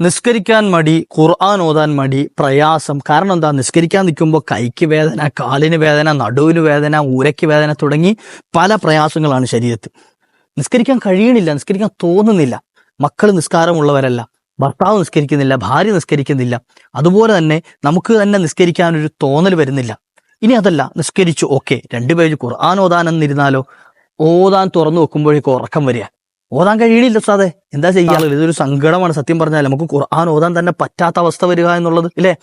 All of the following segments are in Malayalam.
നിസ്കരിക്കാൻ മടി ഖുർആൻ ഓതാൻ മടി പ്രയാസം. കാരണം എന്താ? നിസ്കരിക്കാൻ നിൽക്കുമ്പോൾ കൈക്ക് വേദന കാലിന് വേദന നടുവിന് വേദന ഊരയ്ക്ക് വേദന തുടങ്ങി പല പ്രയാസങ്ങളാണ് ശരീരത്തിൽ. നിസ്കരിക്കാൻ കഴിയണില്ല നിസ്കരിക്കാൻ തോന്നുന്നില്ല. മക്കൾ നിസ്കാരമുള്ളവരല്ല. ഭർത്താവ് നിസ്കരിക്കുന്നില്ല ഭാര്യ നിസ്കരിക്കുന്നില്ല. അതുപോലെ തന്നെ നമുക്ക് തന്നെ നിസ്കരിക്കാൻ ഒരു തോന്നൽ വരുന്നില്ല. ഇനി അതല്ല നിസ്കരിച്ചു ഓക്കെ. രണ്ടുപേര് ഖുർആൻ ഓതാൻ എന്നിരുന്നാലോ ഓതാൻ തുറന്നു വെക്കുമ്പോഴേക്കും ഉറക്കം വരിക. ഓതാൻ കഴിയണില്ല സാറേ എന്താ ചെയ്യാറുള്ളത് ഇതൊരു സങ്കടമാണ്. സത്യം പറഞ്ഞാൽ നമുക്ക് ഖുർആൻ ഓതാൻ തന്നെ പറ്റാത്ത അവസ്ഥ വരിക എന്നുള്ളത് ഇല്ലേ?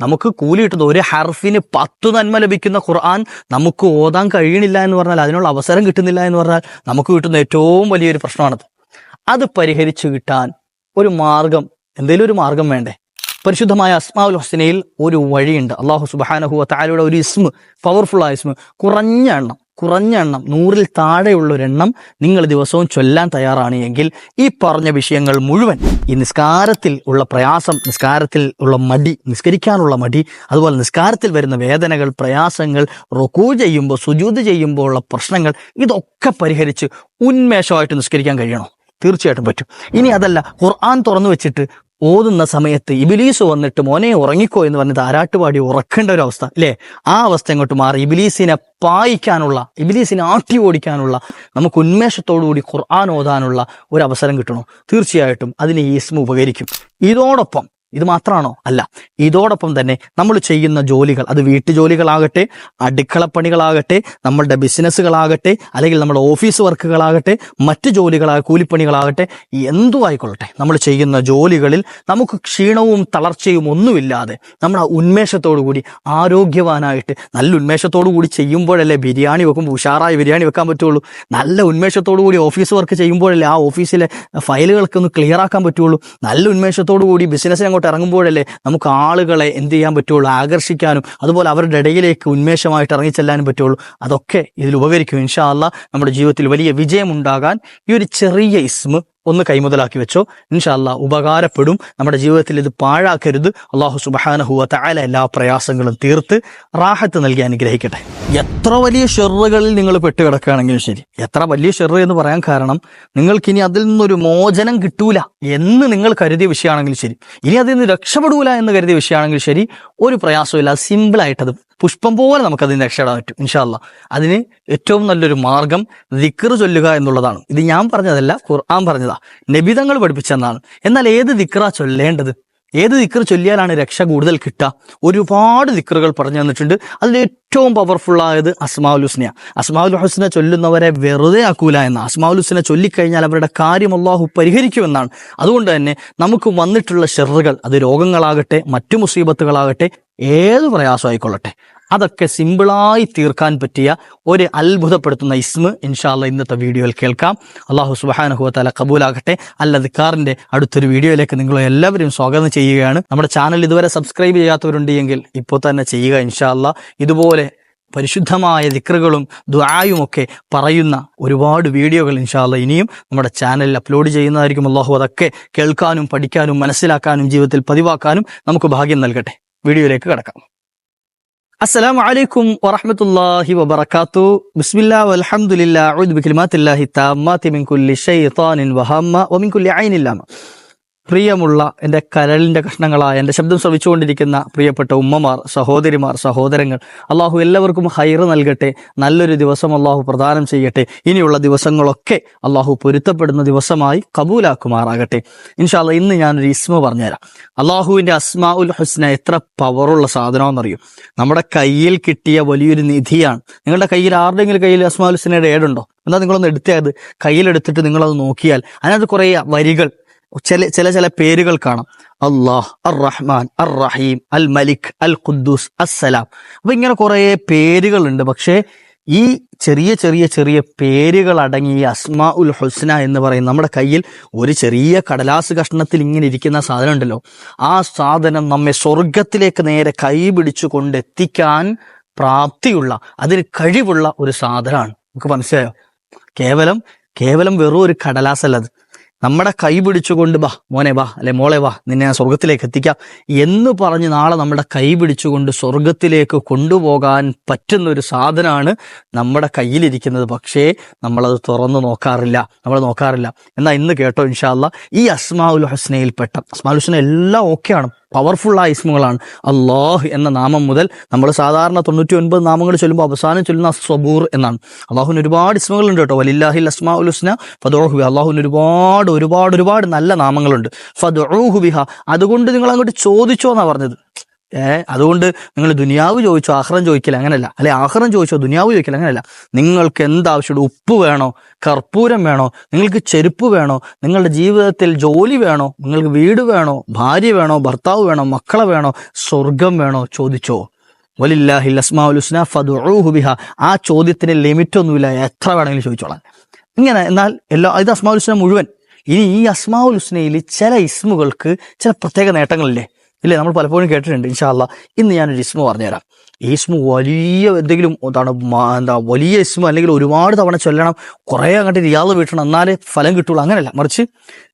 നമുക്ക് കൂലി കിട്ടുന്ന ഒരു ഹർഫിന് പത്ത് നന്മ ലഭിക്കുന്ന ഖുർആൻ നമുക്ക് ഓതാൻ കഴിയണില്ല എന്ന് പറഞ്ഞാൽ അതിനുള്ള അവസരം കിട്ടുന്നില്ല എന്ന് പറഞ്ഞാൽ നമുക്ക് കിട്ടുന്ന ഏറ്റവും വലിയൊരു പ്രശ്നമാണത്. അത് പരിഹരിച്ചു കിട്ടാൻ ഒരു മാർഗം എന്തെങ്കിലും ഒരു മാർഗം വേണ്ടേ? പരിശുദ്ധമായ അസ്മാവുൽ ഹുസനയിൽ ഒരു വഴിയുണ്ട്. അള്ളാഹു സുബാനഹു താലയുടെ ഒരു ഇസ്മ് പവർഫുൾ ആയ ഇസ്മ്. കുറഞ്ഞ എണ്ണം. കുറഞ്ഞ എണ്ണം നൂറിൽ താഴെയുള്ള ഒരെണ്ണം നിങ്ങൾ ദിവസവും ചൊല്ലാൻ തയ്യാറാണ് എങ്കിൽ ഈ പറഞ്ഞ വിഷയങ്ങൾ മുഴുവൻ ഈ നിസ്കാരത്തിൽ ഉള്ള പ്രയാസം നിസ്കാരത്തിൽ ഉള്ള മടി നിസ്കരിക്കാനുള്ള മടി അതുപോലെ നിസ്കാരത്തിൽ വരുന്ന വേദനകൾ പ്രയാസങ്ങൾ റുക്കൂ ചെയ്യുമ്പോൾ സുജൂത് ചെയ്യുമ്പോൾ ഉള്ള പ്രശ്നങ്ങൾ ഇതൊക്കെ പരിഹരിച്ച് ഉന്മേഷമായിട്ട് നിസ്കരിക്കാൻ കഴിയണോ? തീർച്ചയായിട്ടും പറ്റും. ഇനി അതല്ല ഖുർആൻ തുറന്നു വെച്ചിട്ട് ഓതുന്ന സമയത്ത് ഇബിലീസ് വന്നിട്ട് മോനെ ഉറങ്ങിക്കോ എന്ന് പറഞ്ഞ് താരാട്ടുപാടി ഉറക്കേണ്ട ഒരു അവസ്ഥ അല്ലേ? ആ അവസ്ഥ ഇങ്ങോട്ട് മാറി. ഇബിലീസിനെ പായിക്കാനുള്ള ഇബിലീസിനെ ആട്ടി ഓടിക്കാനുള്ള നമുക്ക് ഉന്മേഷത്തോടുകൂടി ഖുർആൻ ഓതാനുള്ള ഒരു അവസരം കിട്ടണം. തീർച്ചയായിട്ടും അതിന് ഈ ഇസ്മ ഉപകരിക്കും. ഇതോടൊപ്പം ഇത് മാത്രമാണോ അല്ല. ഇതോടൊപ്പം തന്നെ നമ്മൾ ചെയ്യുന്ന ജോലികൾ അത് വീട്ടുജോലികളാകട്ടെ അടുക്കളപ്പണികളാകട്ടെ നമ്മളുടെ ബിസിനസ്സുകളാകട്ടെ അല്ലെങ്കിൽ നമ്മുടെ ഓഫീസ് വർക്കുകളാകട്ടെ മറ്റ് ജോലികളാ കൂലിപ്പണികളാകട്ടെ എന്തു ആയിക്കൊള്ളട്ടെ. നമ്മൾ ചെയ്യുന്ന ജോലികളിൽ നമുക്ക് ക്ഷീണവും തളർച്ചയും ഒന്നുമില്ലാതെ നമ്മൾ ആ ഉന്മേഷത്തോടു കൂടി ആരോഗ്യവാനായിട്ട് നല്ല ഉന്മേഷത്തോടു കൂടി ചെയ്യുമ്പോഴല്ലേ ബിരിയാണി വെക്കുമ്പോൾ ഉഷാറായ ബിരിയാണി വെക്കാൻ പറ്റുള്ളൂ. നല്ല ഉന്മേഷത്തോടു കൂടി ഓഫീസ് വർക്ക് ചെയ്യുമ്പോഴല്ലേ ആ ഓഫീസിലെ ഫയലുകൾക്കൊന്ന് ക്ലിയർ ആക്കാൻ പറ്റുള്ളൂ. നല്ല ഉന്മേഷത്തോടു കൂടി ബിസിനസ്സിന് അങ്ങോട്ട് ഇറങ്ങുമ്പോഴല്ലേ നമുക്ക് ആളുകളെ എന്ത് ചെയ്യാൻ പറ്റുള്ളൂ ആകർഷിക്കാനും അതുപോലെ അവരുടെ ഇടയിലേക്ക് ഉന്മേഷമായിട്ട് ഇറങ്ങിച്ചെല്ലാനും പറ്റുള്ളൂ. അതൊക്കെ ഇതിൽ ഉപകരിക്കും. ഇൻഷാ അല്ല നമ്മുടെ ജീവിതത്തിൽ വലിയ വിജയമുണ്ടാകാൻ ഈ ഒരു ചെറിയ ഇസ്മ് ഒന്ന് കൈമുതലാക്കി വെച്ചോ. ഇൻഷാല്ല ഉപകാരപ്പെടും. നമ്മുടെ ജീവിതത്തിൽ ഇത് പാഴാക്കരുത്. അള്ളാഹു സുബഹാനഹുവ താല എല്ലാ പ്രയാസങ്ങളും തീർത്ത് റാഹത്ത് നൽകി അനുഗ്രഹിക്കട്ടെ. എത്ര വലിയ ഷെറുകളിൽ നിങ്ങൾ പെട്ടുകിടക്കുകയാണെങ്കിലും ശരി. എത്ര വലിയ ഷെറ് എന്ന് പറയാൻ കാരണം നിങ്ങൾക്ക് ഇനി അതിൽ നിന്നൊരു മോചനം കിട്ടൂല എന്ന് നിങ്ങൾ കരുതിയ വിഷയമാണെങ്കിലും ശരി. ഇനി അതിൽ നിന്ന് രക്ഷപ്പെടൂല എന്ന് കരുതിയ വിഷയമാണെങ്കിലും ശരി. ഒരു പ്രയാസമില്ല സിമ്പിളായിട്ടത് പുഷ്പം പോലെ നമുക്കത് രക്ഷപ്പെടാൻ പറ്റും ഇൻഷാല്ല അതിന് ഏറ്റവും നല്ലൊരു മാർഗം ദിക്കർ ചൊല്ലുക എന്നുള്ളതാണ്. ഇത് ഞാൻ പറഞ്ഞതല്ല ഖുർആൻ പറഞ്ഞതാ. നബിതങ്ങൾ പഠിപ്പിച്ചെന്നാണ്. എന്നാൽ ഏത് ദിക്റാ ചൊല്ലേണ്ടത്? ഏത് ദിക്കർ ചൊല്ലിയാലാണ് രക്ഷ കൂടുതൽ കിട്ടുക? ഒരുപാട് ദിക്കറുകൾ പറഞ്ഞു തന്നിട്ടുണ്ട്. അതിൽ ഏറ്റവും പവർഫുൾ ആയത് അസ്മാഉൽ ഹുസ്നയ അസ്മാഉൽ ഹുസ്ന ചൊല്ലുന്നവരെ വെറുതെ ആക്കൂല എന്ന. അസ്മാവുൽ ഹുസ്ന ചൊല്ലിക്കഴിഞ്ഞാൽ അവരുടെ കാര്യം അള്ളാഹു പരിഹരിക്കുമെന്നാണ്. അതുകൊണ്ട് തന്നെ നമുക്ക് വന്നിട്ടുള്ള ഷെറുകൾ അത് രോഗങ്ങളാകട്ടെ മറ്റു മുസീബത്തുകളാകട്ടെ ഏത് പ്രയാസമായിക്കൊള്ളട്ടെ. അതൊക്കെ സിമ്പിളായി തീർക്കാൻ പറ്റിയ ഒരു അത്ഭുതപ്പെടുത്തുന്ന ഇസ്മ. ഇൻഷാല്ല ഇന്നത്തെ വീഡിയോയിൽ കേൾക്കാം. അള്ളാഹു സുബാനഹുവല കബൂലാകട്ടെ. അല്ല ദിക്കാറിന്റെ അടുത്തൊരു വീഡിയോയിലേക്ക് നിങ്ങൾ എല്ലാവരും സ്വാഗതം ചെയ്യുകയാണ്. നമ്മുടെ ചാനൽ ഇതുവരെ സബ്സ്ക്രൈബ് ചെയ്യാത്തവരുണ്ട് എങ്കിൽ ഇപ്പോൾ തന്നെ ചെയ്യുക ഇൻഷാല്ല ഇതുപോലെ പരിശുദ്ധമായ ദിക്റുകളും ദ്വായും ഒക്കെ പറയുന്ന ഒരുപാട് വീഡിയോകൾ ഇൻഷാല്ല ഇനിയും നമ്മുടെ ചാനലിൽ അപ്ലോഡ് ചെയ്യുന്നതായിരിക്കും. അള്ളാഹു അതൊക്കെ കേൾക്കാനും പഠിക്കാനും മനസ്സിലാക്കാനും ജീവിതത്തിൽ പതിവാക്കാനും നമുക്ക് ഭാഗ്യം നൽകട്ടെ. വീഡിയോയിലേക്ക് കിടക്കാം. അസ്സലാമു അലൈക്കും വറഹമത്തല്ലാഹി വബർക്കാത്തു ബിസ്മില്ലാ അലഹമുല്ലാ ഉദ്ബിഖിൽമാത്തില്ലാഹി താമ്മാ തിമിൻ കുല്ലി ഷെയ്ത്താനിൻ വഹമ്മ ഒമിൻ കുല്ലി ഐനില്ലാമ പ്രിയമുള്ള എന്റെ കരളിന്റെ കഷ്ണങ്ങളായ എന്റെ ശബ്ദം ശ്രവിച്ചുകൊണ്ടിരിക്കുന്ന പ്രിയപ്പെട്ട ഉമ്മമാർ സഹോദരിമാർ സഹോദരങ്ങൾ അള്ളാഹു എല്ലാവർക്കും ഹൈറ് നൽകട്ടെ നല്ലൊരു ദിവസം അള്ളാഹു പ്രദാനം ചെയ്യട്ടെ ഇനിയുള്ള ദിവസങ്ങളൊക്കെ അള്ളാഹു പൊരുത്തപ്പെടുന്ന ദിവസമായി കബൂലാക്കുമാറാകട്ടെ. ഇൻഷാല്ല ഇന്ന് ഞാനൊരു ഇസ്മ പറഞ്ഞുതരാം. അള്ളാഹുവിന്റെ അസ്മാ ഉൽ ഹുസ്ന എത്ര പവറുള്ള സാധനമെന്നറിയും നമ്മുടെ കയ്യിൽ കിട്ടിയ വലിയൊരു നിധിയാണ്. നിങ്ങളുടെ കയ്യിൽ ആരുടെങ്കിലും കയ്യിൽ അസ്മാ ഉൽ ഹസ്നയുടെ ഏടുണ്ടോ? എന്നാൽ നിങ്ങളൊന്ന് എടുത്തേ അത് കയ്യിലെടുത്തിട്ട് നിങ്ങളത് നോക്കിയാൽ അതിനകത്ത് കുറേ വരികൾ ചില ചില ചില പേരുകൾ കാണാം. അള്ളാഹ് അർ റഹ്മാൻ അർ റഹീം അൽ മലിക് അൽ ഖുദ്ദൂസ് അസ്സലാം. അപ്പൊ ഇങ്ങനെ കുറേ പേരുകളുണ്ട്. പക്ഷേ ഈ ചെറിയ ചെറിയ ചെറിയ പേരുകൾ അടങ്ങിയ അസ്മാ ഉൽ ഹുസ്ന എന്ന് പറയും നമ്മുടെ കയ്യിൽ ഒരു ചെറിയ കടലാസ് കഷ്ണത്തിൽ ഇങ്ങനെ ഇരിക്കുന്ന സാധനം ഉണ്ടല്ലോ ആ സാധനം നമ്മെ സ്വർഗത്തിലേക്ക് നേരെ കൈ പിടിച്ചു കൊണ്ടെത്തിക്കാൻ പ്രാപ്തിയുള്ള അതിന് കഴിവുള്ള ഒരു സാധനമാണ്. നമുക്ക് മനസ്സിലായോ? കേവലം കേവലം വെറും ഒരു കടലാസല്ല അത്. നമ്മുടെ കൈ പിടിച്ചുകൊണ്ട് വാ മോനെ വാ അല്ലെ മോളെ വാ നിന്നെ ഞാൻ സ്വർഗത്തിലേക്ക് എത്തിക്കാം. എന്ന് പറഞ്ഞ് നാളെ നമ്മുടെ കൈ പിടിച്ചുകൊണ്ട് സ്വർഗത്തിലേക്ക് കൊണ്ടുപോകാൻ പറ്റുന്ന ഒരു സാധനമാണ് നമ്മുടെ കയ്യിലിരിക്കുന്നത്. പക്ഷേ നമ്മളത് തുറന്നു നോക്കാറില്ല. നമ്മൾ നോക്കാറില്ല. എന്നാൽ ഇന്ന് കേട്ടോ ഇൻഷാല്ല ഈ അസ്മാഉൽ ഹസ്നയിൽപ്പെട്ട അസ്മാഉൽ ഹസ്ന എല്ലാം ഓക്കെയാണ്. പവർഫുള്ളായ ഇസ്മുകളാണ്. അള്ളാഹ് എന്ന നാമം മുതൽ നമ്മൾ സാധാരണ തൊണ്ണൂറ്റി ഒൻപത് നാമങ്ങൾ ചൊല്ലുമ്പോൾ അവസാനം ചൊല്ലുന്ന സബൂർ എന്നാണ്. അള്ളാഹുവിന് ഒരുപാട് ഇസ്മുകളുണ്ട് കേട്ടോ. വലില്ലാഹിൽ അസ്മാ ഉലുസ്ന ഫദോഹുബി അള്ളാഹുവിന് ഒരുപാട് ഒരുപാട് ഒരുപാട് നല്ല നാമങ്ങളുണ്ട്. ഫദോഹുബിഹ അതുകൊണ്ട് നിങ്ങൾ അങ്ങോട്ട് ചോദിച്ചോ എന്നാണ് പറഞ്ഞത്. ഏ അതുകൊണ്ട് നിങ്ങൾ ദുനിയാവ് ചോദിച്ചോ ആഹ്റം ചോദിക്കില്ല അങ്ങനല്ല. അല്ലെ ആഹ്റം ചോദിച്ചോ ദുനിയാവ് ചോദിക്കില്ല അങ്ങനല്ല. നിങ്ങൾക്ക് എന്താവശ്യമുണ്ട്? ഉപ്പ് വേണോ? കർപ്പൂരം വേണോ? നിങ്ങൾക്ക് ചെരുപ്പ് വേണോ? നിങ്ങളുടെ ജീവിതത്തിൽ ജോലി വേണോ? നിങ്ങൾക്ക് വീട് വേണോ? ഭാര്യ വേണോ? ഭർത്താവ് വേണോ? മക്കളെ വേണോ? സ്വർഗം വേണോ? ചോദിച്ചോ. വലില്ലാഹിൽ അസ്മാഉൽ ഹുസ്ന ഫദ്ഉഹു ബിഹ. ആ ചോദ്യത്തിന് ലിമിറ്റ് ഒന്നുമില്ല എത്ര വേണമെങ്കിലും ചോദിച്ചോളാം. ഇങ്ങനെ എന്നാൽ എല്ലാ ഇത് അസ്മാഉൽ ഹുസ്ന മുഴുവൻ. ഇനി ഈ അസ്മാഉൽ ഹുസ്നയിൽ ചില ഇസ്മുകൾക്ക് ചില പ്രത്യേക നേട്ടങ്ങളില്ലേ? ഇല്ലേ? നമ്മൾ പലപ്പോഴും കേട്ടിട്ടുണ്ട് ഇൻഷാല്ല ഇന്ന് ഞാനൊരു ഇസ്മു പറഞ്ഞുതരാം. ഈ ഇസ്മു വലിയ എന്തെങ്കിലും എന്താണ് എന്താ വലിയ ഇസ്മു അല്ലെങ്കിൽ ഒരുപാട് തവണ ചൊല്ലണം കുറേ അങ്ങോട്ട് റിയാദ് വീട്ടണം എന്നാലേ ഫലം കിട്ടുള്ളൂ. അങ്ങനെയല്ല മറിച്ച്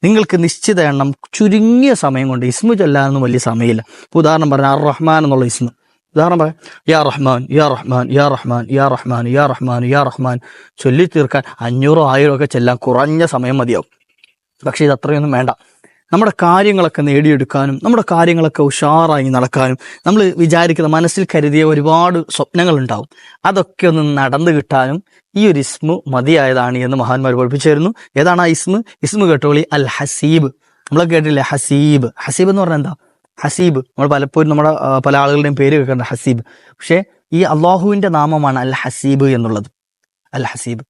നിങ്ങൾക്ക് നിശ്ചിത എണ്ണം ചുരുങ്ങിയ സമയം കൊണ്ട് ഇസ്മു ചൊല്ലാനൊന്നും വലിയ സമയമില്ല. ഉദാഹരണം പറഞ്ഞാൽ അർ റഹ്മാൻ എന്നുള്ള ഇസ്മു. ഉദാഹരണം പറയാം. യാ റഹ്മാൻ യാ റഹ്മാൻ യാ റഹ്മാൻ യാ റഹ്മാൻ യാ റഹ്മാൻ യാ റഹ്മാൻ. ചൊല്ലി തീർക്കാൻ അഞ്ഞൂറോ ആയിരോ ഒക്കെ ചെല്ലാൻ കുറഞ്ഞ സമയം മതിയാവും. പക്ഷേ ഇത് അത്രയൊന്നും വേണ്ട. നമ്മുടെ കാര്യങ്ങളൊക്കെ നേടിയെടുക്കാനും നമ്മുടെ കാര്യങ്ങളൊക്കെ ഉഷാറായി നടക്കാനും നമ്മൾ വിചാരിക്കുന്ന മനസ്സിൽ കരുതിയ ഒരുപാട് സ്വപ്നങ്ങൾ ഉണ്ടാവും അതൊക്കെ ഒന്ന് നടന്നു കിട്ടാനും ഈ ഒരു ഇസ്മു മതിയായതാണ് എന്ന് മഹാന്മാർ പഠിപ്പിച്ചിരുന്നു. ഏതാണ് ആ ഇസ്മു? ഇസ്മു കേട്ടോളി അൽ ഹസീബ് നമ്മളെ കേട്ടില്ലേ ഹസീബ്. ഹസീബ് എന്ന് പറഞ്ഞാൽ എന്താ? ഹസീബ്. നമ്മൾ പലപ്പോഴും നമ്മുടെ പല ആളുകളുടെയും പേര് കേൾക്കേണ്ട ഹസീബ്. പക്ഷേ ഈ അള്ളാഹുവിന്റെ നാമമാണ് അൽ ഹസീബ് എന്നുള്ളത്. അൽ ഹസീബ്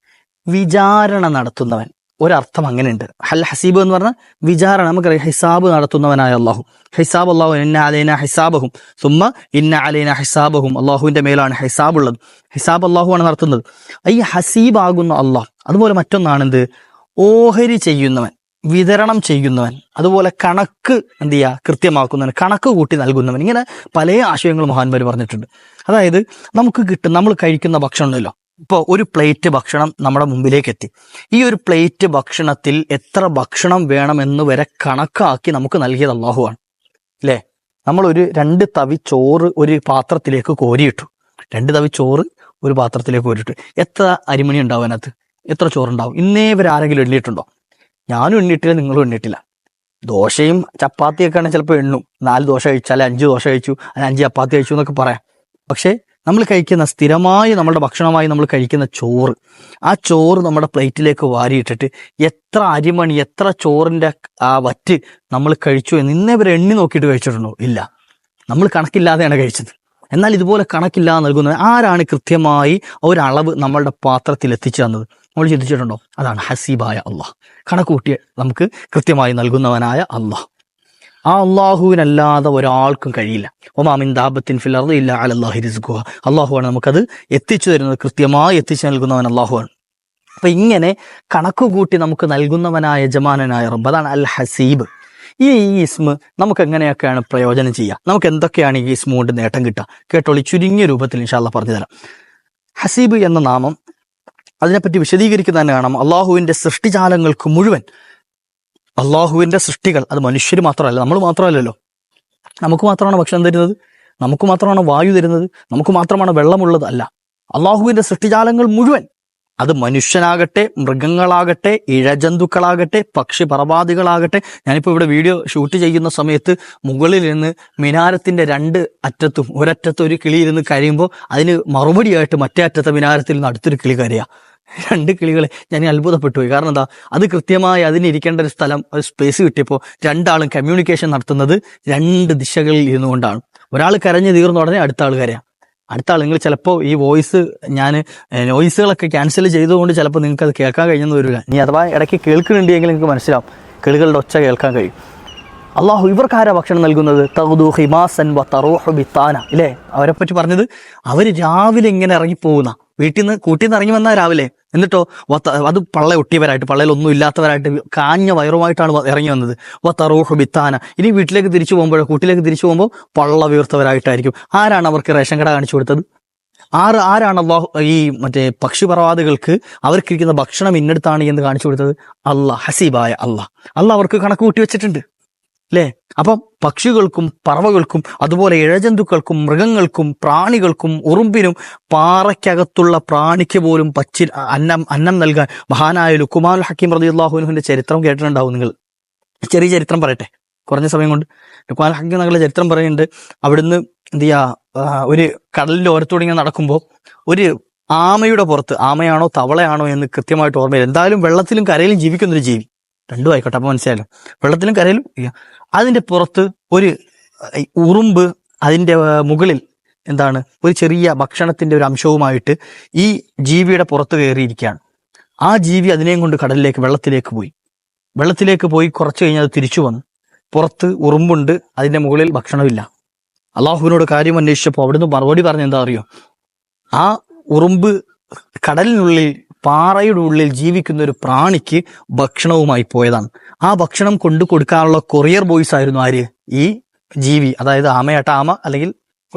വിചാരണ നടത്തുന്നവൻ. ഒരർത്ഥം അങ്ങനെയുണ്ട്. ഹൽ ഹസീബ് എന്ന് പറഞ്ഞാൽ വിചാരണ നമുക്കറിയാം ഹിസാബ് നടത്തുന്നവനായ അള്ളാഹു. ഹിസാബ് അള്ളാഹു ഇന്ന അലൈന ഹിസാബഹും സുമ്മ ഇന്ന അലൈന ഹിസാബഹും അള്ളാഹുവിന്റെ മേലാണ് ഹിസാബ് ഉള്ളത് ഹിസാബ് അള്ളാഹുവാണ് നടത്തുന്നത്. ഈ ഹസീബ് ആകുന്ന അള്ളാഹ് അതുപോലെ മറ്റൊന്നാണ് എന്ത് ഓഹരി ചെയ്യുന്നവൻ വിതരണം ചെയ്യുന്നവൻ അതുപോലെ കണക്ക് എന്ത് ചെയ്യുക? കൃത്യമാക്കുന്നവൻ കണക്ക് കൂട്ടി നൽകുന്നവൻ. ഇങ്ങനെ പല ആശയങ്ങൾ മഹാന്മാർ പറഞ്ഞിട്ടുണ്ട്. അതായത് നമുക്ക് കിട്ടും നമ്മൾ കഴിക്കുന്ന ഭക്ഷണം ഇപ്പോൾ ഒരു പ്ലേറ്റ് ഭക്ഷണം നമ്മുടെ മുമ്പിലേക്ക് എത്തി ഈ ഒരു പ്ലേറ്റ് ഭക്ഷണത്തിൽ എത്ര ഭക്ഷണം വേണമെന്ന് വരെ കണക്കാക്കി നമുക്ക് നൽകിയത് അള്ളാഹുവാണ് അല്ലേ നമ്മൾ ഒരു രണ്ട് തവി ചോറ് ഒരു പാത്രത്തിലേക്ക് കോരിയിട്ടു. രണ്ട് തവി ചോറ് ഒരു പാത്രത്തിലേക്ക് കോരിയിട്ടു. എത്ര അരിമണി ഉണ്ടാവും അതിനകത്ത്? എത്ര ചോറുണ്ടാവും? ഇന്നേ ഇവർ ആരെങ്കിലും എണ്ണിയിട്ടുണ്ടോ? ഞാനും എണ്ണിയിട്ടില്ല നിങ്ങളും എണ്ണിയിട്ടില്ല ദോശയും ചപ്പാത്തിയൊക്കെ ആണെങ്കിൽ ചിലപ്പോൾ എണ്ണും. നാല് ദോശ കഴിച്ചാൽ അഞ്ച് ദോശ കഴിച്ചു അല്ലെങ്കിൽ അഞ്ച് ചപ്പാത്തി കഴിച്ചു എന്നൊക്കെ പറയാം. പക്ഷേ നമ്മൾ കഴിക്കുന്ന സ്ഥിരമായി നമ്മുടെ ഭക്ഷണമായി നമ്മൾ കഴിക്കുന്ന ചോറ്. ആ ചോറ് നമ്മുടെ പ്ലേറ്റിലേക്ക് വാരിയിട്ടിട്ട് എത്ര അരിമണി എത്ര ചോറിന്റെ ആ വറ്റ് നമ്മൾ കഴിച്ചു എന്ന് ഇന്നേ വരെ എണ്ണി നോക്കിയിട്ട് കഴിച്ചിട്ടുണ്ടോ? ഇല്ല. നമ്മൾ കണക്കില്ലാതെയാണ് കഴിച്ചത്. എന്നാൽ ഇതുപോലെ കണക്കില്ലാതെ നൽകുന്നത് ആരാണ് കൃത്യമായി ഒരളവ് നമ്മളുടെ പാത്രത്തിൽ എത്തിച്ചു തന്നത്? നമ്മൾ ചിന്തിച്ചിട്ടുണ്ടോ? അതാണ് ഹസീബായ അള്ളാഹ്. കണക്കൂട്ടിയ നമുക്ക് കൃത്യമായി നൽകുന്നവനായ അള്ളാഹ്. ആ അള്ളാഹുവിനല്ലാതെ ഒരാൾക്കും കഴിയില്ല. ഒമാമിൻ ദാബത്തിൻ ഫിലർദ് ഇല്ല അലല്ലാഹി റിസ്ഖുഹ. അള്ളാഹുവാണ് നമുക്കത് എത്തിച്ചു തരുന്നത് കൃത്യമായി എത്തിച്ചു നൽകുന്നവൻ അള്ളാഹുവാണ്. അപ്പൊ ഇങ്ങനെ കണക്ക് കൂട്ടി നമുക്ക് നൽകുന്നവനായ യജമാനനായ റബ്ബ് അതാണ് അൽ ഹസീബ് ഈ ഇസ്മ നമുക്ക് എങ്ങനെയൊക്കെയാണ് പ്രയോജനം ചെയ്യുക? നമുക്ക് എന്തൊക്കെയാണ് ഈ ഇസ്മ കൊണ്ട് നേട്ടം കിട്ടുക? കേട്ടോളി ചുരുങ്ങിയ രൂപത്തിൽ ഇൻഷാല്ല പറഞ്ഞു തരാം ഹസീബ് എന്ന നാമം അതിനെപ്പറ്റി വിശദീകരിക്കുന്നതന്നെ കാണാം അള്ളാഹുവിന്റെ സൃഷ്ടിജാലങ്ങൾക്ക് മുഴുവൻ അള്ളാഹുവിന്റെ സൃഷ്ടികൾ അത് മനുഷ്യർ മാത്രമല്ല നമ്മൾ മാത്രമല്ലല്ലോ. നമുക്ക് മാത്രമാണ് ഭക്ഷണം തരുന്നത് നമുക്ക് മാത്രമാണ് വായു തരുന്നത് നമുക്ക് മാത്രമാണ് വെള്ളമുള്ളത് അല്ല. അള്ളാഹുവിന്റെ സൃഷ്ടിജാലങ്ങൾ മുഴുവൻ അത് മനുഷ്യനാകട്ടെ മൃഗങ്ങളാകട്ടെ ഇഴജന്തുക്കളാകട്ടെ പക്ഷി പറവാദികളാകട്ടെ ഞാനിപ്പോൾ ഇവിടെ വീഡിയോ ഷൂട്ട് ചെയ്യുന്ന സമയത്ത് മുകളിൽ നിന്ന് മിനാരത്തിന്റെ രണ്ട് അറ്റത്തും ഒരറ്റത്ത് ഒരു കിളി ഇരുന്ന് കരയുമ്പോൾ അതിന് മറുപടിയായിട്ട് മറ്റേ അറ്റത്തെ മിനാരത്തിൽ നിന്ന് അടുത്തൊരു കിളി കരയാ. രണ്ട് കിളികളെ ഞാൻ അത്ഭുതപ്പെട്ടു പോയി കാരണം എന്താ? അത് കൃത്യമായി അതിനിരിക്കേണ്ട ഒരു സ്ഥലം ഒരു സ്പേസ് കിട്ടിയപ്പോൾ രണ്ടാളും കമ്മ്യൂണിക്കേഷൻ നടത്തുന്നത് രണ്ട് ദിശകളിൽ ഇരുന്നു കൊണ്ടാണ്. ഒരാൾ കരഞ്ഞ് തീർന്ന ഉടനെ അടുത്ത ആൾ കരയാം. അടുത്ത ആൾ നിങ്ങൾ ചിലപ്പോൾ ഈ വോയിസ് ഞാൻ വോയിസുകളൊക്കെ ക്യാൻസൽ ചെയ്തുകൊണ്ട് ചിലപ്പോൾ നിങ്ങൾക്ക് അത് കേൾക്കാൻ കഴിഞ്ഞെന്ന് വരില്ല. ഇനി അഥവാ ഇടയ്ക്ക് കേൾക്കുന്നുണ്ടെങ്കിൽ നിങ്ങൾക്ക് മനസ്സിലാവും. കിളികളുടെ ഒച്ച കേൾക്കാൻ കഴിയും. അള്ളാഹു ഇവർക്കാരാ ഭക്ഷണം നൽകുന്നത്? തൗദു ഹിമാസൻ വ തറോഹ ബിത്താന. അവരെ പറ്റി പറഞ്ഞത് അവർ രാവിലെ ഇങ്ങനെ ഇറങ്ങിപ്പോകുന്ന വീട്ടിൽ നിന്ന് കൂട്ടിൽ നിന്ന് ഇറങ്ങി വന്നാൽ രാവിലെ. എന്നിട്ടോ അത് പള്ള ഒട്ടിയവരായിട്ട് പള്ളയിൽ ഒന്നും ഇല്ലാത്തവരായിട്ട് കാഞ്ഞ വയറുമായിട്ടാണ് ഇറങ്ങി വന്നത്. വത്തറൂഹ് തറൂഹു ബിത്താന. ഇനി വീട്ടിലേക്ക് തിരിച്ചു പോകുമ്പോഴോ കൂട്ടിലേക്ക് തിരിച്ചു പോകുമ്പോൾ പള്ള വീർത്തവരായിട്ടായിരിക്കും. ആരാണ് അവർക്ക് റേഷൻ കട കാണിച്ചു കൊടുത്തത്? ആറ് ആരാണ് അള്ളാഹു ഈ മറ്റേ പക്ഷിപറവാദികൾക്ക് അവർക്കിരിക്കുന്ന ഭക്ഷണം ഇന്നെടുത്താണ് എന്ന് കാണിച്ചു കൊടുത്തത്? അള്ളാഹ് ഹസീബായ അള്ളാഹ്. അള്ളാഹ് അവർക്ക് കണക്ക് കൂട്ടി വെച്ചിട്ടുണ്ട്. അല്ലേ അപ്പം പക്ഷികൾക്കും പറവകൾക്കും അതുപോലെ ഇഴജന്തുക്കൾക്കും മൃഗങ്ങൾക്കും പ്രാണികൾക്കും ഉറുമ്പിനും പാറയ്ക്കകത്തുള്ള പ്രാണിക്ക് പോലും പച്ചി അന്നം അന്നം നൽകാൻ മഹാനായ ലുക്കുമാൽ ഹക്കീം റതി അള്ളാഹുവിന്റെ ചരിത്രം കേട്ടിട്ടുണ്ടാവും നിങ്ങൾ. ചെറിയ ചരിത്രം പറയട്ടെ. കുറഞ്ഞ സമയം കൊണ്ട്. ലുക്കുമാൽ ഹക്കീം നങ്ങളുടെ ചരിത്രം പറയുന്നുണ്ട്. അവിടുന്ന് എന്ത് ചെയ്യാ ഒരു കടലിന്റെ ഓരത്തോടെ ഇങ്ങനെ നടക്കുമ്പോൾ ഒരു ആമയുടെ പുറത്ത് ആമയാണോ തവളയാണോ എന്ന് കൃത്യമായിട്ട് ഓർമ്മയില്ല. എന്തായാലും വെള്ളത്തിലും കരയിലും ജീവിക്കുന്ന ഒരു ജീവി. രണ്ടും ആയിക്കോട്ടെ അപ്പൊ മനസ്സിലായല്ലോ. വെള്ളത്തിലും കരയിലും അതിന്റെ പുറത്ത് ഒരു ഉറുമ്പ് അതിന്റെ മുകളിൽ എന്താണ് ഒരു ചെറിയ ഭക്ഷണത്തിന്റെ ഒരു അംശവുമായിട്ട് ഈ ജീവിയുടെ പുറത്ത് കയറിയിരിക്കുകയാണ്. ആ ജീവി അതിനെയും കൊണ്ട് കടലിലേക്ക് വെള്ളത്തിലേക്ക് പോയി. വെള്ളത്തിലേക്ക് പോയി കുറച്ച് കഴിഞ്ഞ് അത് തിരിച്ചു വന്നു. പുറത്ത് ഉറുമ്പുണ്ട് അതിന്റെ മുകളിൽ ഭക്ഷണമില്ല. അള്ളാഹുവിനോട് കാര്യം അന്വേഷിച്ചപ്പോൾ അവിടുന്ന് മറുപടി പറഞ്ഞ എന്താ അറിയോ? ആ ഉറുമ്പ് കടലിനുള്ളിൽ പാറയുടെ ഉള്ളിൽ ജീവിക്കുന്ന ഒരു പ്രാണിക്ക് ഭക്ഷണവുമായി പോയതാണ്. ആ ഭക്ഷണം കൊണ്ടു കൊടുക്കാനുള്ള കൊറിയർ ബോയ്സ് ആയിരുന്നു ആര്? ഈ ജീവി അതായത് ആമയാട്ട ആമ അല്ലെങ്കിൽ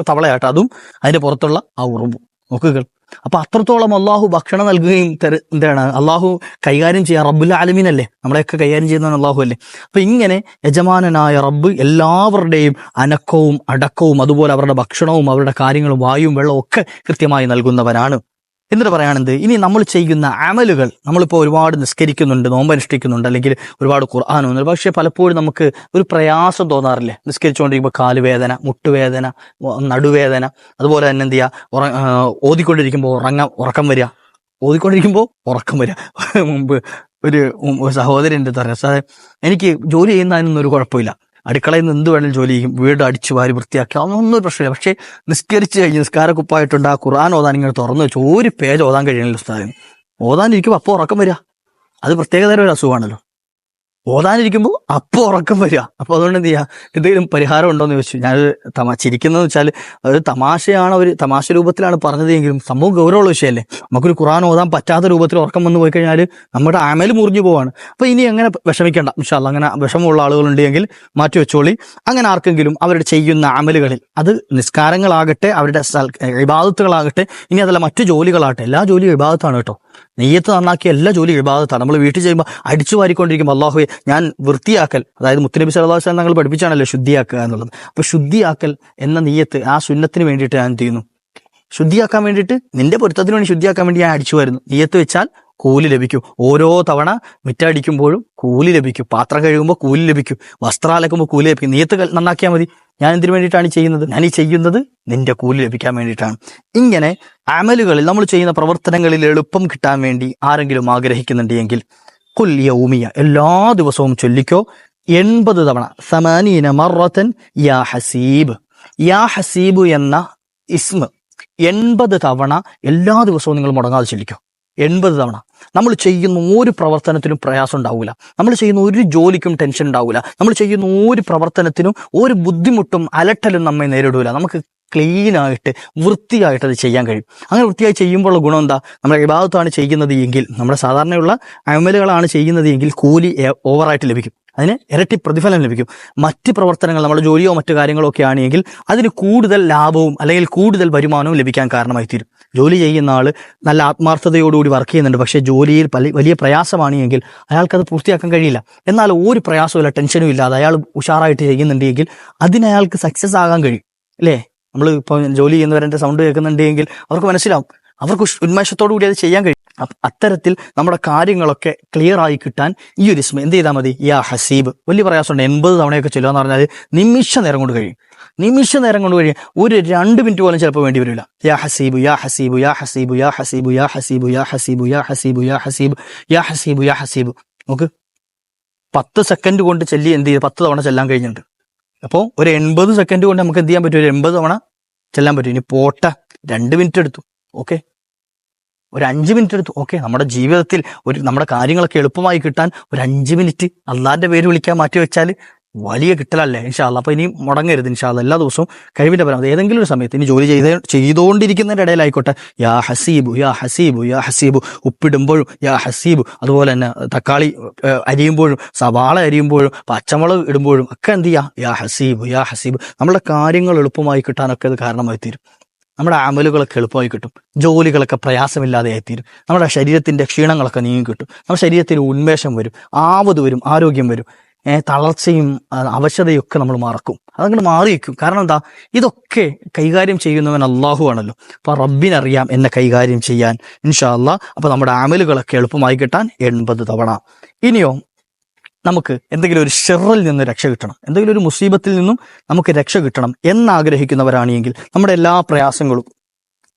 തവളയാട്ട. അതും അതിന്റെ പുറത്തുള്ള ആ ഉറുമ്പും. നോക്കുകൾ അപ്പൊ അത്രത്തോളം അള്ളാഹു ഭക്ഷണം നൽകുകയും തര എന്താണ്? അള്ളാഹു കൈകാര്യം ചെയ്യാൻ റബ്ബുൽ ആലമീൻ അല്ലേ? നമ്മളെയൊക്കെ കൈകാര്യം ചെയ്യുന്ന അള്ളാഹു അല്ലേ? അപ്പൊ ഇങ്ങനെ യജമാനനായ റബ്ബ് എല്ലാവരുടെയും അനക്കവും അടക്കവും അതുപോലെ അവരുടെ ഭക്ഷണവും അവരുടെ കാര്യങ്ങളും വായും വെള്ളവും ഒക്കെ കൃത്യമായി നൽകുന്നവനാണ്. എന്നിട്ട് പറയുകയാണെന്ത് ഇനി നമ്മൾ ചെയ്യുന്ന അമലുകൾ നമ്മളിപ്പോൾ ഒരുപാട് നിസ്കരിക്കുന്നുണ്ട് നോമ്പനുഷ്ഠിക്കുന്നുണ്ട് അല്ലെങ്കിൽ ഒരുപാട് ഖുർആാനുണ്ട് പക്ഷേ പലപ്പോഴും നമുക്ക് ഒരു പ്രയാസം തോന്നാറില്ലേ? നിസ്കരിച്ചുകൊണ്ടിരിക്കുമ്പോൾ കാലുവേദന മുട്ടുവേദന നടുവേദന അതുപോലെ തന്നെ എന്ത് ചെയ്യുക ഉറ ഓതിക്കൊണ്ടിരിക്കുമ്പോൾ ഉറങ്ങാം ഉറക്കം വരിക. ഓതിക്കൊണ്ടിരിക്കുമ്പോൾ ഉറക്കം വരിക. മുമ്പ് ഒരു സഹോദരന്റെ എന്റെ പറഞ്ഞു എനിക്ക് ജോലി ചെയ്യുന്നതിനൊന്നും ഒരു കുഴപ്പമില്ല. അടുക്കളയിൽ നിന്ന് എന്ത് വേണേലും ജോലി ചെയ്യും വീട് അടിച്ചു വാരി വൃത്തിയാക്കി അതൊന്നും പ്രശ്നമില്ല. പക്ഷേ നിസ്കരിച്ച് കഴിഞ്ഞ് നിസ്കാരക്കുപ്പായിട്ടുണ്ട് ആ ഖുർആൻ ഓതാൻ ഇങ്ങനെ തുറന്നു വെച്ചു ഒരു പേജ് ഓതാൻ കഴിയണല്ലോ ഉസ്താദിന്. ഓതാനിരിക്കുമ്പോൾ അപ്പോൾ ഉറക്കം വരിക അത് പ്രത്യേകതരം ഒരു അസുഖമാണല്ലോ. ഓതാനിരിക്കുമ്പോൾ അപ്പോൾ ഉറക്കം വരിക. അപ്പോൾ അതുകൊണ്ട് എന്ത് ചെയ്യുക എന്തെങ്കിലും പരിഹാരം ഉണ്ടോ എന്ന് ചോദിച്ചു. ഞാൻ തമാ ചിരിക്കുന്നതെന്ന് വെച്ചാൽ ഒരു തമാശയാണ് ഒരു തമാശ രൂപത്തിലാണ് പറഞ്ഞതെങ്കിലും സംഭവം ഗൗരവമുള്ള വിഷയമല്ലേ? നമുക്കൊരു ഖുറാൻ ഓതാൻ പറ്റാത്ത രൂപത്തിൽ ഉറക്കം വന്നു പോയി കഴിഞ്ഞാൽ നമ്മുടെ ആമേൽ മുറിഞ്ഞു പോവാണ്. അപ്പോൾ ഇനി അങ്ങനെ വിഷമിക്കേണ്ട. ഇൻഷാല്ല അങ്ങനെ വിഷമമുള്ള ആളുകളുണ്ടെങ്കിൽ മാറ്റി വെച്ചോളി. അങ്ങനെ ആർക്കെങ്കിലും അവരുടെ ചെയ്യുന്ന അമലുകളിൽ അത് നിസ്കാരങ്ങളാകട്ടെ അവരുടെ ഇബാദത്തുകളാകട്ടെ ഇനി അതല്ല മറ്റു ജോലികളാകട്ടെ. എല്ലാ ജോലിയും ഇബാദത്താണ് കേട്ടോ. നെയ്യത്ത് നന്നാക്കിയ എല്ലാ ജോലി ഇബാദത്താണ് നമ്മൾ വീട്ടിൽ ചെയ്യുമ്പോൾ അടിച്ചു വാരിക്കൊണ്ടിരിക്കും അള്ളാഹുയെ ഞാൻ വൃത്തിയാക്കൽ അതായത് മുത്തുനബി സല്ലല്ലാഹു അലൈഹി വസല്ലം തങ്ങൾ പഠിപ്പിച്ചാണല്ലോ ശുദ്ധിയാക്കുക എന്നുള്ളത്. അപ്പോൾ ശുദ്ധിയാക്കൽ എന്ന നെയ്യത്ത് ആ സുന്നത്തിന് വേണ്ടിയിട്ട് ഞാൻ ചെയ്യുന്നു? ശുദ്ധിയാക്കാൻ വേണ്ടിയിട്ട് നിന്റെ പൊരുത്തത്തിന് വേണ്ടി ശുദ്ധിയാക്കാൻ വേണ്ടി ഞാൻ അടിച്ചു വരുന്നു. നെയ്യത്ത് വെച്ചാൽ കൂലി ലഭിക്കും. ഓരോ തവണ മിറ്റടിക്കുമ്പോഴും കൂലി ലഭിക്കും. പാത്രം കഴുകുമ്പോൾ കൂലി ലഭിക്കും. വസ്ത്രം അലക്കുമ്പോൾ കൂലി ലഭിക്കും. നീയത്ത് നന്നാക്കിയാൽ മതി. ഞാൻ എന്തിനു വേണ്ടിയിട്ടാണ് ചെയ്യുന്നത്? ഞാൻ ഈ ചെയ്യുന്നത് നിന്റെ കൂലി ലഭിക്കാൻ വേണ്ടിയിട്ടാണ്. ഇങ്ങനെ അമലുകളിൽ നമ്മൾ ചെയ്യുന്ന പ്രവർത്തനങ്ങളിൽ എളുപ്പം കിട്ടാൻ വേണ്ടി ആരെങ്കിലും ആഗ്രഹിക്കുന്നുണ്ടെങ്കിൽ കുൽ യൗമിയ എല്ലാ ദിവസവും ചൊല്ലിക്കോ. എൺപത് തവണ. സമാനീന മറത്തൻ യാ ഹസീബ്. യാ ഹസീബ് എന്ന ഇസ്മ എൺപത് തവണ എല്ലാ ദിവസവും നിങ്ങൾ മുടങ്ങാതെ ചൊല്ലിക്കോ. എൺപത് തവണ. നമ്മൾ ചെയ്യുന്ന ഒരു പ്രവർത്തനത്തിനും പ്രയാസം ഉണ്ടാവില്ല നമ്മൾ ചെയ്യുന്ന ഒരു ജോലിക്കും ടെൻഷൻ ഉണ്ടാവില്ല നമ്മൾ ചെയ്യുന്ന ഒരു പ്രവർത്തനത്തിനും ഒരു ബുദ്ധിമുട്ടും അലട്ടലും നമ്മെ നേരിടൂല. നമുക്ക് ക്ലീനായിട്ട് വൃത്തിയായിട്ട് അത് ചെയ്യാൻ കഴിയും. അങ്ങനെ വൃത്തിയായി ചെയ്യുമ്പോഴുള്ള ഗുണം എന്താ? നമ്മുടെ വിഭാഗത്താണ് ചെയ്യുന്നത് എങ്കിൽ നമ്മുടെ സാധാരണയുള്ള അമലുകളാണ് ചെയ്യുന്നത് എങ്കിൽ കൂലി ഓവറായിട്ട് ലഭിക്കും. അതിന് ഇരട്ടി പ്രതിഫലം ലഭിക്കും. മറ്റ് പ്രവർത്തനങ്ങൾ നമ്മുടെ ജോലിയോ മറ്റു കാര്യങ്ങളോ ഒക്കെ ആണെങ്കിൽ അതിന് കൂടുതൽ ലാഭവും അല്ലെങ്കിൽ കൂടുതൽ വരുമാനവും ലഭിക്കാൻ കാരണമായി തീരും ജോലി ചെയ്യുന്ന ആൾ നല്ല ആത്മാർത്ഥതയോടുകൂടി വർക്ക് ചെയ്യുന്നുണ്ട്. പക്ഷേ ജോലിയിൽ വലിയ പ്രയാസമാണ് എങ്കിൽ അയാൾക്കത് പൂർത്തിയാക്കാൻ കഴിയില്ല. എന്നാൽ ഒരു പ്രയാസവും ഇല്ല ടെൻഷനും ഇല്ലാതെ അയാൾ ഉഷാറായിട്ട് ചെയ്യുന്നുണ്ട് എങ്കിൽ അതിന് അയാൾക്ക് സക്സസ് ആകാൻ കഴിയും. അല്ലേ? നമ്മൾ ഇപ്പോൾ ജോലി ചെയ്യുന്നവരെ സൗണ്ട് കേൾക്കുന്നുണ്ടെങ്കിൽ അവർക്ക് മനസ്സിലാവും. അവർക്ക് ഉന്മേഷത്തോടു കൂടി അത് ചെയ്യാൻ കഴിയും. അത്തരത്തിൽ നമ്മുടെ കാര്യങ്ങളൊക്കെ ക്ലിയർ ആയി കിട്ടാൻ ഈ ഒരു ഇസ്മ എന്ത് ചെയ്താൽ മതി? യാ ഹസീബ്. വലിയ പ്രയാസമുണ്ട്. എൺപത് തവണയൊക്കെ ചെല്ലുക എന്ന് പറഞ്ഞാൽ നിമിഷ നേരം കൊണ്ട് കഴിയും. നിമിഷ നേരം കൊണ്ട് കഴിയും ഒരു രണ്ട് മിനിറ്റ് പോലും ചിലപ്പോൾ വേണ്ടി വരില്ല. യാ ഹസീബു യാ ഹസീബു യാ ഹസീബു യാ ഹസീബു യാ ഹസീബു യാ ഹസീബു യാ ഹസീബു യാ ഹസീബു യാ ഹസീബു യാ ഹസീബു. നോക്ക്. പത്ത് സെക്കൻഡ് കൊണ്ട് ചെല്ലി എന്ത് ചെയ്ത്? പത്ത് തവണ ചെല്ലാൻ കഴിഞ്ഞിട്ടുണ്ട്. അപ്പോൾ ഒരു എൺപത് സെക്കൻഡ് കൊണ്ട് നമുക്ക് എന്ത് ചെയ്യാൻ പറ്റും? ഒരു എൺപത് തവണ ചെല്ലാൻ പറ്റും. ഇനി പോട്ട. രണ്ട് മിനിറ്റ് എടുത്തു. ഓക്കെ. ഒരു അഞ്ച് മിനിറ്റ് എടുത്തു. ഓക്കെ. നമ്മുടെ ജീവിതത്തിൽ ഒരു നമ്മുടെ കാര്യങ്ങളൊക്കെ എളുപ്പമായി കിട്ടാൻ ഒരു അഞ്ച് മിനിറ്റ് അള്ളാന്റെ പേര് വിളിക്കാൻ മാറ്റി വെച്ചാൽ വലിയ കിട്ടലല്ലേ ഇൻഷാല്ല അപ്പോൾ ഇനി മുടങ്ങരുത് ഇൻഷാല്ല എല്ലാ ദിവസവും കഴിവിന്റെ പരമാവധി ഏതെങ്കിലും ഒരു സമയത്ത് ഇനി ജോലി ചെയ്ത് ചെയ്തുകൊണ്ടിരിക്കുന്നതിന്റെ ഇടയിലായിക്കോട്ടെ. യാ ഹസീബു യാ ഹസീബു യാ ഹസീബു. ഉപ്പിടുമ്പോഴും യാ ഹസീബു. അതുപോലെ തന്നെ തക്കാളി അരിയുമ്പോഴും സവാള അരിയുമ്പോഴും പച്ചമുളക് ഇടുമ്പോഴും ഒക്കെ എന്ത് ചെയ്യാ? യാ ഹസീബു യാ ഹസീബു. നമ്മുടെ കാര്യങ്ങൾ എളുപ്പമായി കിട്ടാനൊക്കെ അത് കാരണമായി തീരും. നമ്മുടെ അമലുകളൊക്കെ എളുപ്പമായി കിട്ടും. ജോലികളൊക്കെ പ്രയാസമില്ലാതെ ആയിത്തീരും. നമ്മുടെ ശരീരത്തിന്റെ ക്ഷീണങ്ങളൊക്കെ നീങ്ങി കിട്ടും. നമ്മുടെ ശരീരത്തിൽ ഉന്മേഷം വരും. ആവത് വരും. ആരോഗ്യം വരും. തളർച്ചയും അവശതയൊക്കെ നമ്മൾ മറക്കും. അതങ്ങനെ മാറി വയ്ക്കും കാരണം എന്താ? ഇതൊക്കെ കൈകാര്യം ചെയ്യുന്നവൻ അള്ളാഹു ആണല്ലോ. അപ്പൊ റബ്ബിനറിയാം എന്നെ കൈകാര്യം ചെയ്യാൻ ഇൻഷാ അല്ലാ അപ്പൊ നമ്മുടെ ആമലുകളൊക്കെ എളുപ്പമായി കിട്ടാൻ എൺപത് തവണ. ഇനിയോ നമുക്ക് എന്തെങ്കിലും ഒരു ഷെറിൽ നിന്ന് രക്ഷ കിട്ടണം. എന്തെങ്കിലും ഒരു മുസീബത്തിൽ നിന്നും നമുക്ക് രക്ഷ കിട്ടണം എന്നാഗ്രഹിക്കുന്നവരാണെങ്കിൽ നമ്മുടെ എല്ലാ പ്രയാസങ്ങളും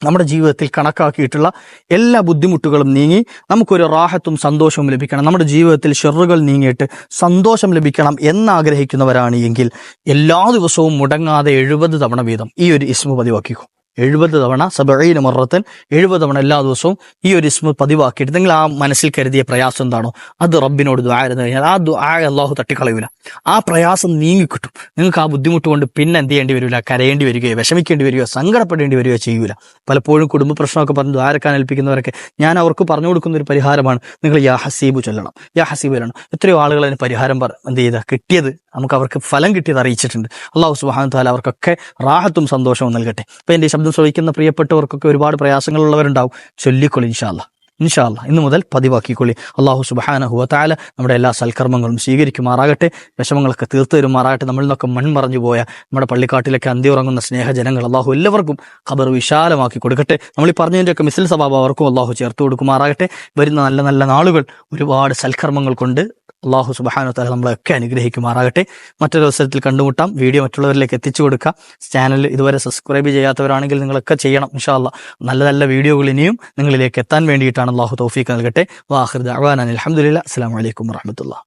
നമ്മുടെ ജീവിതത്തിൽ കണക്കാക്കിയിട്ടുള്ള എല്ലാ ബുദ്ധിമുട്ടുകളും നീങ്ങി നമുക്കൊരു റാഹത്തും സന്തോഷവും ലഭിക്കണം. നമ്മുടെ ജീവിതത്തിൽ ഷെറുകൾ നീങ്ങിയിട്ട് സന്തോഷം ലഭിക്കണം എന്നാഗ്രഹിക്കുന്നവരാണ് എങ്കിൽ എല്ലാ ദിവസവും മുടങ്ങാതെ എഴുപത് തവണ വീതം ഈ ഒരു ഇസ്മു പതിവാക്കിക്കോ. എഴുപത് തവണ സബഴീന് മറത്തൻ എഴുപത് തവണ എല്ലാ ദിവസവും ഈ ഒരു ഇസ്മ പതിവാക്കിയിട്ട് നിങ്ങൾ ആ മനസ്സിൽ കരുതിയ പ്രയാസം എന്താണോ അത് റബ്ബിനോട് ദ്വായിരുന്നു കഴിഞ്ഞാൽ ആ ദ്വായ അള്ളാഹു തട്ടിക്കളയൂല. ആ പ്രയാസം നീങ്ങിക്കിട്ടും. നിങ്ങൾക്ക് ആ ബുദ്ധിമുട്ട് കൊണ്ട് പിന്നെ എന്ത് ചെയ്യേണ്ടി വരില്ല? കരയേണ്ടി വരികയോ വിഷമിക്കേണ്ടി വരികയോ സങ്കടപ്പെടേണ്ടി വരികയോ ചെയ്യൂല. പലപ്പോഴും കുടുംബ പ്രശ്നമൊക്കെ പറഞ്ഞ് ദ്വാരക്കാൻ ഏൽപ്പിക്കുന്നവരൊക്കെ ഞാൻ അവർക്ക് പറഞ്ഞു കൊടുക്കുന്ന ഒരു പരിഹാരമാണ്. നിങ്ങൾ യാ ഹസീബ് ചൊല്ലണം. യാ ഹസീബ് ചൊല്ലണം. എത്രയോ ആളുകൾ അതിന് പരിഹാരം പറ എന്ത് ചെയ്ത? കിട്ടിയത് നമുക്ക് അവർക്ക് ഫലം കിട്ടിയത് അറിയിച്ചിട്ടുണ്ട്. അള്ളാഹു സുബാൻ താല അവർക്കൊക്കെ റാഹത്തും സന്തോഷവും നൽകട്ടെ. അപ്പൊ എന്റെ ഈ ശ്രവിക്കുന്ന പ്രിയപ്പെട്ടവർക്കൊക്കെ ഒരുപാട് പ്രയാസങ്ങളുള്ളവരുണ്ടാവും. ചൊല്ലിക്കൊള്ളി ഇൻഷാല്ല ഇൻഷാല്ല ഇന്ന് മുതൽ പതിവാക്കിക്കൊള്ളി. അള്ളാഹു സുബാന താല നമ്മുടെ എല്ലാ സൽക്കർമ്മങ്ങളും സ്വീകരിക്കുമാറാകട്ടെ. വിഷമങ്ങളൊക്കെ തീർത്തു തരുമാറാകട്ടെ. നമ്മളിൽ നിന്നൊക്കെ മൺമറഞ്ഞു പോയ നമ്മുടെ പള്ളിക്കാട്ടിലൊക്കെ അന്തി ഉറങ്ങുന്ന സ്നേഹജനങ്ങൾ അള്ളാഹു എല്ലാവർക്കും ഖബർ വിശാലമാക്കി കൊടുക്കട്ടെ. നമ്മൾ ഈ പറഞ്ഞതിന്റെയൊക്കെ മിസിൽ സ്വഭാവം അവർക്കും അള്ളാഹു ചേർത്ത് കൊടുക്കുമാറാകട്ടെ. വരുന്ന നല്ല നല്ല നാളുകൾ ഒരുപാട് സൽക്കർമ്മങ്ങൾ കൊണ്ട് അള്ളാഹു സുബാനോ താല നമ്മളെയൊക്കെ അനുഗ്രഹിക്കുമാറാകട്ടെ. മറ്റൊരു അവസരത്തിൽ കണ്ടുമുട്ടാം. വീഡിയോ മറ്റുള്ളവരിലേക്ക് എത്തിച്ചു കൊടുക്കുക. ചാനൽ ഇതുവരെ സബ്സ്ക്രൈബ് ചെയ്യാത്തവരാണെങ്കിൽ നിങ്ങളൊക്കെ ചെയ്യണം ഇൻഷാല്ല നല്ല നല്ല വീഡിയോകൾ ഇനിയും നിങ്ങളിലേക്ക് എത്താൻ വേണ്ടിയിട്ടാണ് അള്ളാഹു തൗഫീഖ് നൽകട്ടെ. വാഹിർ അലഹമുല്ല അസ്സാം വലൈക്കും വാഹമത്തുള്ള